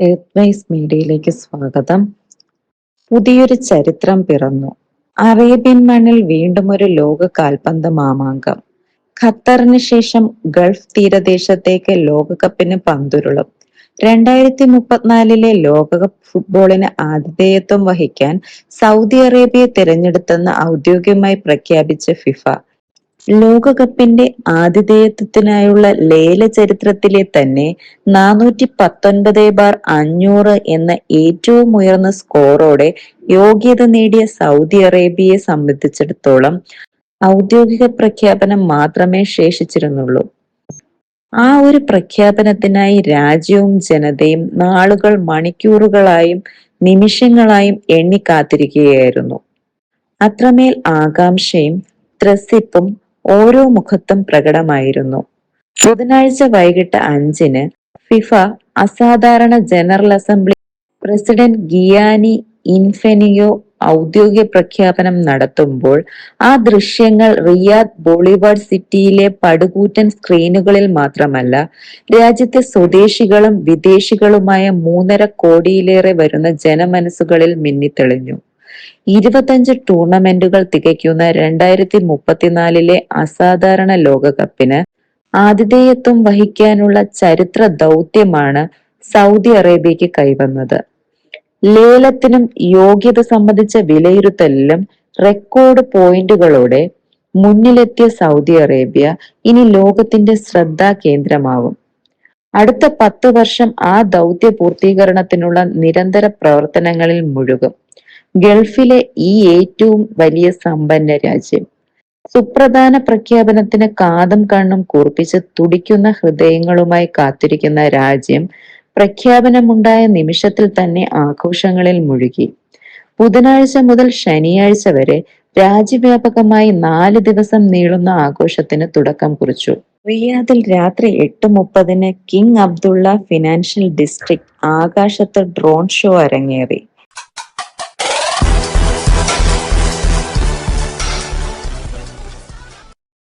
Earth മീഡിയയിലേക്ക് സ്വാഗതം. പുതിയൊരു ചരിത്രം പിറന്നു. അറേബ്യൻ മണ്ണിൽ വീണ്ടും ഒരു ലോക കാൽപന്ത് മാമാങ്കം. ഖത്തറിന് ശേഷം ഗൾഫ് തീരദേശത്തേക്ക് ലോകകപ്പിന് പന്തുരുളും. രണ്ടായിരത്തി മുപ്പത്തിനാലിലെ ലോകകപ്പ് ഫുട്ബോളിന് ആതിഥേയത്വം വഹിക്കാൻ സൗദി അറേബ്യയെ തിരഞ്ഞെടുത്തെന്ന് ഔദ്യോഗികമായി പ്രഖ്യാപിച്ച ഫിഫ ലോകകപ്പിന്റെ ആതിഥേയത്വത്തിനായുള്ള ലേല ചരിത്രത്തിലെ തന്നെ നാനൂറ്റി പത്തൊൻപത് ബാർ അഞ്ഞൂറ് എന്ന ഏറ്റവും ഉയർന്ന സ്കോറോടെ യോഗ്യത നേടിയ സൗദി അറേബ്യയെ സംബന്ധിച്ചിടത്തോളം ഔദ്യോഗിക പ്രഖ്യാപനം മാത്രമേ ശേഷിച്ചിരുന്നുള്ളൂ. ആ ഒരു പ്രഖ്യാപനത്തിനായി രാജ്യവും ജനതയും നാളുകൾ മണിക്കൂറുകളായും നിമിഷങ്ങളായും എണ്ണി കാത്തിരിക്കുകയായിരുന്നു. അത്രമേൽ ആകാംക്ഷയും ത്രസിപ്പും ഓരോ മുഖത്തും പ്രകടമായിരുന്നു. ബുധനാഴ്ച വൈകിട്ട് അഞ്ചിന് ഫിഫ അസാധാരണ general assembly president Gianni Infantino ഔദ്യോഗിക പ്രഖ്യാപനം നടത്തുമ്പോൾ ആ ദൃശ്യങ്ങൾ റിയാദ് ബോളിവാർഡ് സിറ്റിയിലെ പടുകൂറ്റൻ സ്ക്രീനുകളിൽ മാത്രമല്ല രാജ്യത്തെ സ്വദേശികളും വിദേശികളുമായ മൂന്നര കോടിയിലേറെ വരുന്ന ജനമനസ്സുകളിൽ മിന്നിത്തെളിഞ്ഞു. ഇരുപത്തഞ്ച് ടൂർണമെന്റുകൾ തികയ്ക്കുന്ന രണ്ടായിരത്തി മുപ്പത്തിനാലിലെ അസാധാരണ ലോകകപ്പിന് ആതിഥേയത്വം വഹിക്കാനുള്ള ചരിത്ര ദൗത്യമാണ് സൗദി അറേബ്യക്ക് കൈവന്നത്. ലേലത്തിനും യോഗ്യത സംബന്ധിച്ച വിലയിരുത്തലിലും റെക്കോർഡ് പോയിന്റുകളോടെ മുന്നിലെത്തിയ സൗദി അറേബ്യ ഇനി ലോകത്തിന്റെ ശ്രദ്ധാ കേന്ദ്രമാവും. അടുത്ത പത്ത് വർഷം ആ ദൗത്യ പൂർത്തീകരണത്തിനുള്ള നിരന്തര പ്രവർത്തനങ്ങളിൽ മുഴുകും. ഗൾഫിലെ ഈ ഏറ്റവും വലിയ സമ്പന്ന രാജ്യം. സുപ്രധാന പ്രഖ്യാപനത്തിന് കാതും കണ്ണും കൂർപ്പിച്ച് തുടിക്കുന്ന ഹൃദയങ്ങളുമായി കാത്തിരിക്കുന്ന രാജ്യം പ്രഖ്യാപനമുണ്ടായ നിമിഷത്തിൽ തന്നെ ആഘോഷങ്ങളിൽ മുഴുകി. ബുധനാഴ്ച മുതൽ ശനിയാഴ്ച വരെ രാജ്യവ്യാപകമായി നാല് ദിവസം നീളുന്ന ആഘോഷത്തിന് തുടക്കം കുറിച്ചു. റിയാദിൽ രാത്രി എട്ട് മുപ്പതിന് കിങ് അബ്ദുള്ള ഫിനാൻഷ്യൽ ഡിസ്ട്രിക്ട് ആകാശത്ത് ഡ്രോൺ ഷോ അരങ്ങേറി.